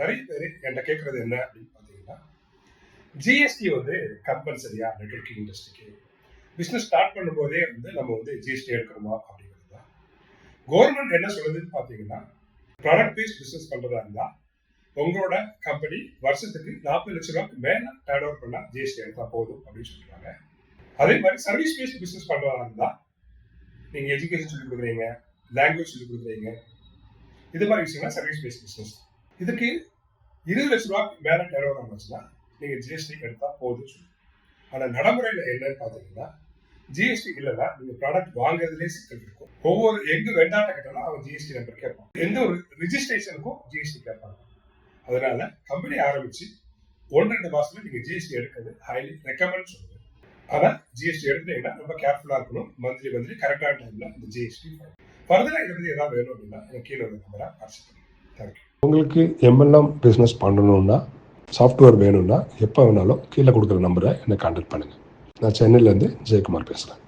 நிறைய பேர் என்கிட்ட கேட்கறது என்ன அப்படின்னு பார்த்தீங்கன்னா ஜிஎஸ்டி வந்து கம்பல்சரியா நெட்ஒர்க்கிங் இண்டஸ்ட்ரிக்கு பிஸ்னஸ் ஸ்டார்ட் பண்ணும்போதே வந்து நம்ம வந்து ஜிஎஸ்டி எடுக்கணுமா அப்படிங்கிறது தான். கவர்மெண்ட் என்ன சொல்லுதுன்னு பார்த்தீங்கன்னா ப்ராடக்ட் பேஸ்ட் பிஸ்னஸ் பண்ணுறதா இருந்தால் உங்களோட கம்பெனி வருஷத்துக்கு நாற்பது லட்ச ரூபாய்க்கு மேலே டேர்ன் ஓவர் பண்ணால் ஜிஎஸ்டி எடுத்தா போதும் அப்படின்னு சொல்கிறாங்க அதே மாதிரி சர்வீஸ் பேஸ்ட் பிஸ்னஸ் பண்ணுறதா இருந்தால் நீங்கள் எஜுகேஷன் சொல்லி கொடுக்குறீங்க லாங்குவேஜ் சொல்லிக் கொடுக்குறீங்க. இது மாதிரி விஷயங்கள் சர்வீஸ் பேஸ்ட் பிஸ்னஸ் இதுக்கு இருபது லட்ச ரூபா மேலே டேர்ன் வந்துச்சுன்னா நீங்க நீங்கள் ஜிஎஸ்டி எடுத்தால் போதும் சொல்லி ஆனால் நடைமுறையில் என்னன்னு பார்த்தீங்கன்னா ஜிஎஸ்டி இல்லைன்னா நீங்கள் ப்ராடக்ட் வாங்குறதுலேயே சிக்கல் இருக்கும். ஒவ்வொரு எங்க வெண்டாட்ட கேட்டாலும் அவன் ஜிஎஸ்டி நம்பர் கேட்பான். எந்த ஒரு ரிஜிஸ்ட்ரேஷனுக்கும் ஜிஎஸ்டி கேட்பாங்க. அதனால கம்பெனி ஆரம்பிச்சு ஒன்று ரெண்டு மாசத்துல நீங்க ஜிஎஸ்டி எடுக்கிறது ஹைலி ரெக்கமெண்ட் சொல்லுங்க. ஆனா ஜிஎஸ்டி எடுத்தீங்கன்னா ரொம்ப கேர்ஃபுல்லா இருக்கணும். மந்த்லி மந்த்லி கரெக்டான டைம்ல இந்த ஜிஎஸ்டி ஃபர்தரா இதை பத்தி ஏதாவது வேணும் அப்படின்னா எனக்கு கீழே ஒரு நம்பரா வாட்ஸ்அப் உங்களுக்கு எம்எல்எம் பிஸ்னஸ் பண்ணணும்னா சாஃப்ட்வேர் வேணும்னா எப்போ வேணாலும் கீழே கொடுக்குற நம்பரை என்னை கான்டாக்ட் பண்ணுங்கள் நான் சென்னையிலேருந்து ஜெயக்குமார் பேசுகிறேன்